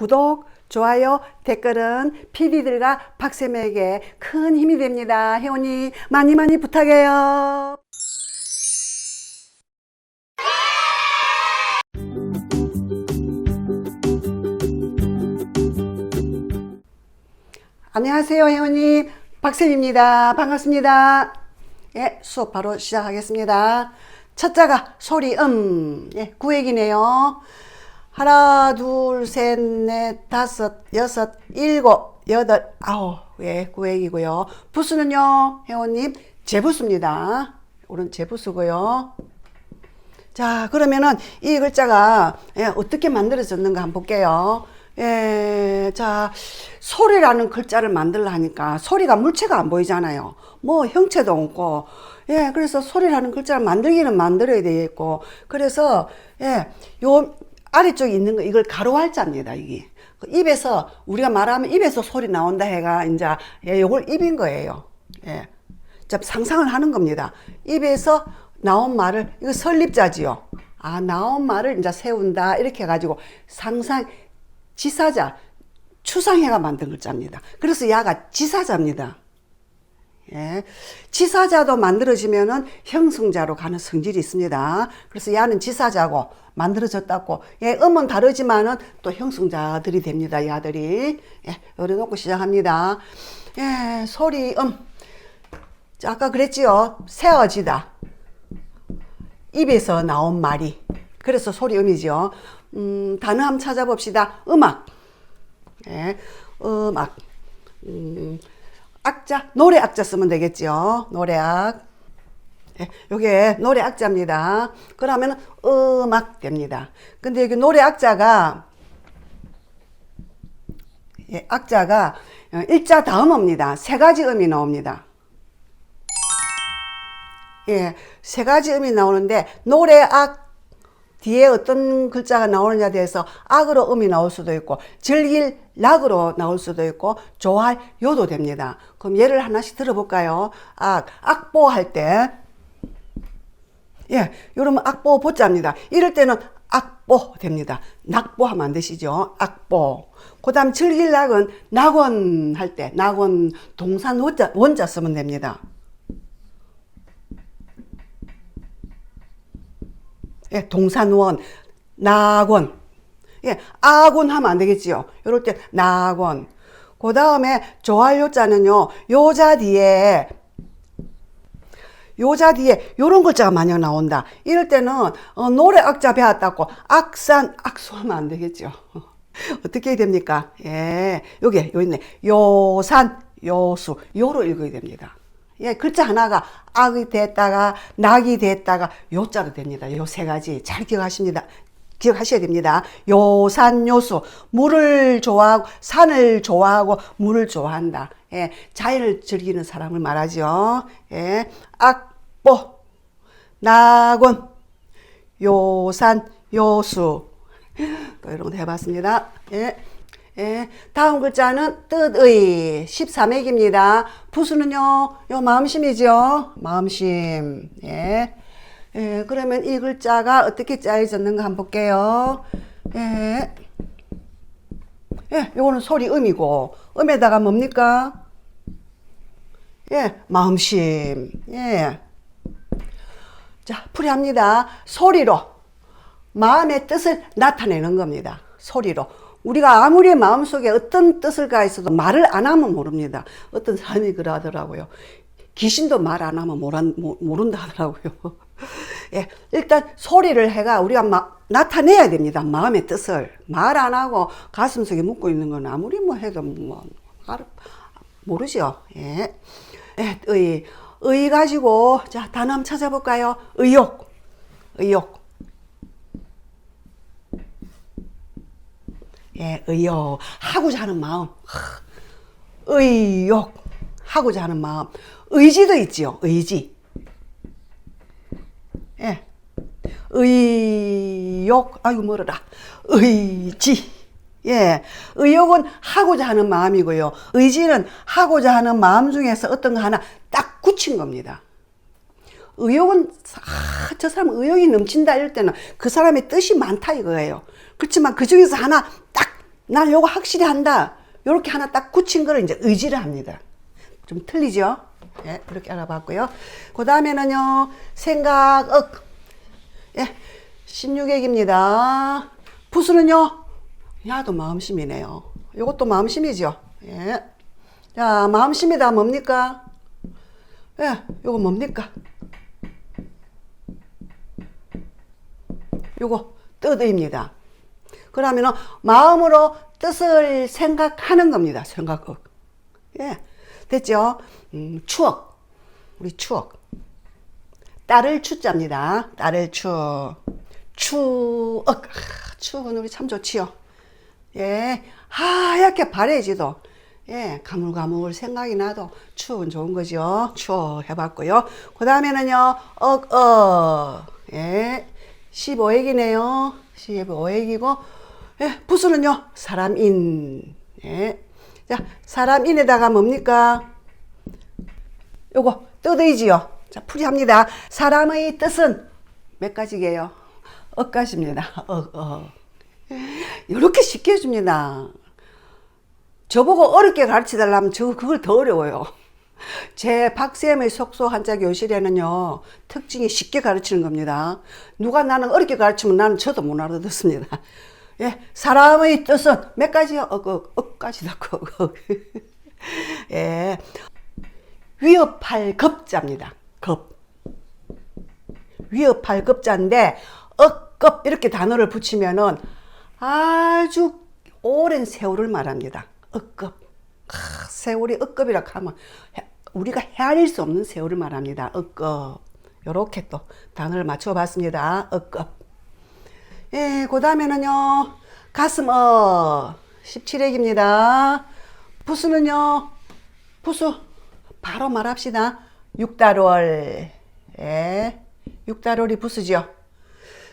구독, 좋아요, 댓글은 PD들과 박쌤에게 큰 힘이 됩니다. 혜원이 많이 많이 부탁해요. 안녕하세요, 혜원님. 박쌤입니다. 반갑습니다. 예, 수업 바로 시작하겠습니다. 첫자가 소리 음, 예, 구획이네요. 하나, 둘, 셋, 넷, 다섯, 여섯, 일곱, 여덟, 아홉, 예, 구획이고요. 부수는요, 혜원님, 제부수입니다. 오른 제부수고요. 자, 그러면은 이 글자가 예, 어떻게 만들어졌는가 한번 볼게요. 예, 자, 소리라는 글자를 만들려 하니까 소리가 물체가 안 보이잖아요. 뭐 형체도 없고. 예, 그래서 소리라는 글자를 만들기는 만들어야 되겠고. 그래서 예, 요 아래쪽에 있는 거 이걸 가로할자입니다, 이게. 그 입에서 우리가 말하면 입에서 소리 나온다 해가 이제 예, 요걸 입인 거예요. 예. 자, 상상을 하는 겁니다. 입에서 나온 말을, 이거 설립자지요. 아, 나온 말을 이제 세운다. 이렇게 해가지고 상상, 지사자, 추상해가 만든 글자입니다. 그래서 야가 지사자입니다. 예. 지사자도 만들어지면은 형성자로 가는 성질이 있습니다. 그래서 야는 지사자고 만들어졌다고. 예, 음은 다르지만은 또 형성자들이 됩니다. 야들이. 예, 요래 놓고 시작합니다. 예, 소리, 음. 자, 아까 그랬지요. 세어지다. 입에서 나온 말이. 그래서 소리 음이죠. 음, 단어 한번 찾아봅시다. 음악. 예, 음악. 음, 악자, 노래 악자 쓰면 되겠죠. 노래악. 예, 요게 노래 악자입니다. 그러면 음악 됩니다. 근데 여기 노래 악자가 예, 악자가 어, 일자 다음어입니다. 세 가지 음이 나옵니다. 예, 세 가지 음이 나오는데 노래악 뒤에 어떤 글자가 나오느냐에 대해서 악으로 음이 나올 수도 있고 즐길 락으로 나올 수도 있고 좋아할 요도 됩니다. 그럼 예를 하나씩 들어볼까요? 악, 악보 할 때, 예, 이러면 악보 보자입니다. 이럴 때는 악보 됩니다. 낙보 하면 안 되시죠? 악보. 그 다음 즐길 락은 낙원 할 때, 낙원 동산 원자, 원자 쓰면 됩니다. 예, 동산원, 낙원. 예, 악원 하면 안 되겠지요. 이럴 때 낙원. 그 다음에 좋아요 자는요, 요자 뒤에, 요자 뒤에 요런 글자가 만약 나온다. 이럴 때는 어, 노래 악자 배웠다고 악산, 악수하면 안 되겠죠. 어떻게 해야 됩니까? 예, 요게, 요 있네. 요산, 요수. 요로 읽어야 됩니다. 예, 글자 하나가 악이 됐다가 낙이 됐다가 요자로 됩니다. 요 세 가지 잘 기억하십니다. 기억하셔야 됩니다. 요산 요수 물을 좋아하고 산을 좋아하고 물을 좋아한다. 예, 자연을 즐기는 사람을 말하죠. 예, 악보, 낙원, 요산, 요수 또 이런 거 해봤습니다. 예. 예, 다음 글자는 뜻의 13액입니다. 부수는요, 요 마음심이죠. 마음심. 예. 예, 그러면 이 글자가 어떻게 짜여졌는가 한번 볼게요. 예. 예, 요거는 소리 음이고, 음에다가 뭡니까? 예, 마음심. 예. 자, 풀이합니다. 소리로 마음의 뜻을 나타내는 겁니다. 소리로. 우리가 아무리 마음속에 어떤 뜻을 가있어도 말을 안 하면 모릅니다. 어떤 사람이 그러더라고요. 귀신도 말 안 하면 모란, 모, 모른다 하더라고요. 예, 일단 소리를 해가 우리가 마, 나타내야 됩니다. 마음의 뜻을. 말 안 하고 가슴 속에 묻고 있는 건 아무리 뭐 해도 뭐, 알, 모르죠. 예. 예, 의. 의 가지고, 자, 단어 찾아볼까요? 의욕. 의욕. 예, 의욕. 하고자 하는 마음. 의욕. 하고자 하는 마음. 의지도 있지요. 의지. 예. 의욕. 아이고, 멀어라. 의지. 예. 의욕은 하고자 하는 마음이고요. 의지는 하고자 하는 마음 중에서 어떤 거 하나 딱 굳힌 겁니다. 의욕은 아, 저 사람 의욕이 넘친다 이럴 때는 그 사람의 뜻이 많다 이거예요. 그렇지만 그 중에서 하나 딱난 요거 확실히 한다. 요렇게 하나 딱 굳힌 거를 이제 의지를 합니다. 좀 틀리죠? 예, 이렇게 알아봤고요. 그 다음에는요, 생각, 억. 예, 16액입니다. 부수는요, 야도 마음심이네요. 요것도 마음심이죠. 예. 자, 마음심이다 뭡니까? 예, 요거 뭡니까? 요거 뜻입니다. 그러면은 마음으로 뜻을 생각하는 겁니다. 생각억. 예. 됐죠? 음, 추억. 우리 추억. 딸을 추자입니다. 딸을 추. 추억. 아, 추억은 우리 참 좋지요. 예. 하얗게 바래지도. 예. 가물가물 생각이 나도 추억은 좋은 거죠. 추억 해봤고요. 그 다음에는요. 억, 어. 예. 15액이네요. 15액이고. 예. 부수는요. 사람인. 예. 자, 사람인에다가 뭡니까? 요거 뜻의지요. 자, 풀이합니다. 사람의 뜻은 몇 가지게요? 억가지입니다. 억, 억. 이렇게 쉽게 해줍니다. 저보고 어렵게 가르쳐 달라면 저 그걸 더 어려워요. 제 박쌤의 속소 한자 교실에는요, 특징이 쉽게 가르치는 겁니다. 누가 나는 어렵게 가르치면 나는 저도 못 알아듣습니다. 예, 사람의 뜻은 몇 가지요? 억, 억, 억까지다, 억, 억. 예, 위협할 급자입니다. 급. 위협할 급자인데, 억급 이렇게 단어를 붙이면은 아주 오랜 세월을 말합니다. 억급. 아, 세월이 억급이라 하면 해- 우리가 헤아릴 수 없는 세월을 말합니다. 억급. 요렇게 또 단어를 맞춰봤습니다. 억급. 예, 그 다음에는요, 가슴, 어, 17액입니다. 부수는요, 부수, 바로 말합시다. 육달월. 예, 육달월이 부수죠.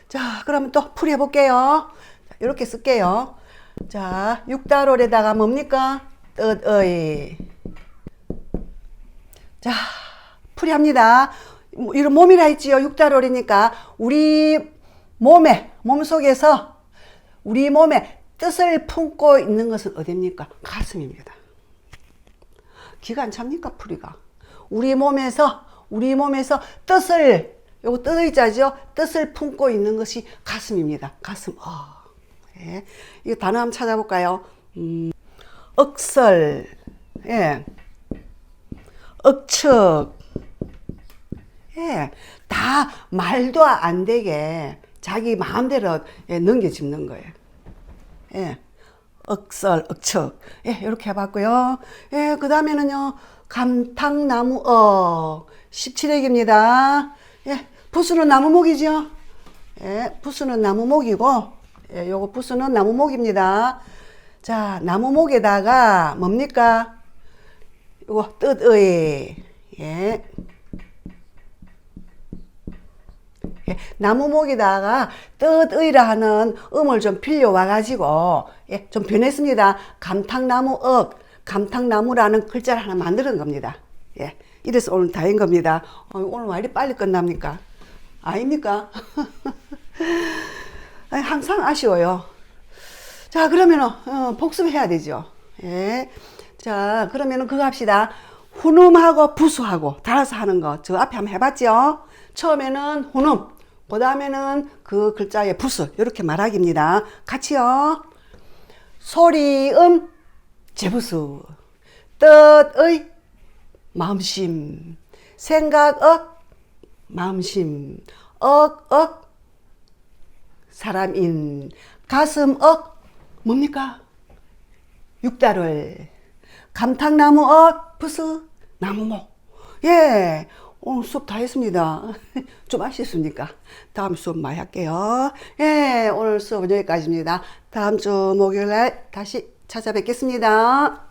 자, 그러면 또 풀이해볼게요. 자, 이렇게 쓸게요. 자, 육달월에다가 뭡니까? 뜻의. 자, 풀이합니다. 뭐 이런 몸이라 했지요. 육달월이니까 우리 몸에 몸 속에서 우리 몸에 뜻을 품고 있는 것은 어디입니까? 가슴입니다. 기가 안 찹니까 풀이가? 우리 몸에서 우리 몸에서 뜻을 요거 뜻의 자죠. 뜻을 품고 있는 것이 가슴입니다. 가슴. 아, 예. 이거 단어 한번 찾아볼까요? 음, 억설, 예, 억측, 예, 다 말도 안 되게 자기 마음대로 예, 넘겨짚는 거예요. 예, 억설, 억측, 예, 이렇게 해봤고요. 예, 그 다음에는요, 감탕나무, 어, 17액입니다. 예, 부수는 나무목이죠. 예, 부수는 나무목이고, 예, 요거 부수는 나무목입니다. 자, 나무목에다가 뭡니까? 요거 뜻의, 예. 예, 나무목에다가 뜻의라 하는 음을 좀 빌려와 가지고 예, 좀 변했습니다. 감탕나무 억, 감탕나무라는 글자를 하나 만드는 겁니다. 예, 이래서 오늘 다인 겁니다. 어, 오늘 왜 이리 빨리 끝납니까? 아닙니까? 항상 아쉬워요. 자, 그러면은 어, 복습해야 되죠. 예. 자, 그러면은 그거 합시다. 훈음하고 부수하고 달아서 하는 거. 저 앞에 한번 해봤죠? 처음에는 훈음, 그 다음에는 그 글자의 부수. 이렇게 말하기입니다. 같이요. 소리음, 제부수. 뜻의, 마음심. 생각억, 마음심. 억, 억, 사람인. 가슴억, 뭡니까? 육달월. 감탕나무 엇, 부스, 나무목. 예, 오늘 수업 다 했습니다. 좀 아쉽습니까? 다음 수업 많이 할게요. 예, 오늘 수업은 여기까지입니다. 다음 주 목요일 날 다시 찾아뵙겠습니다.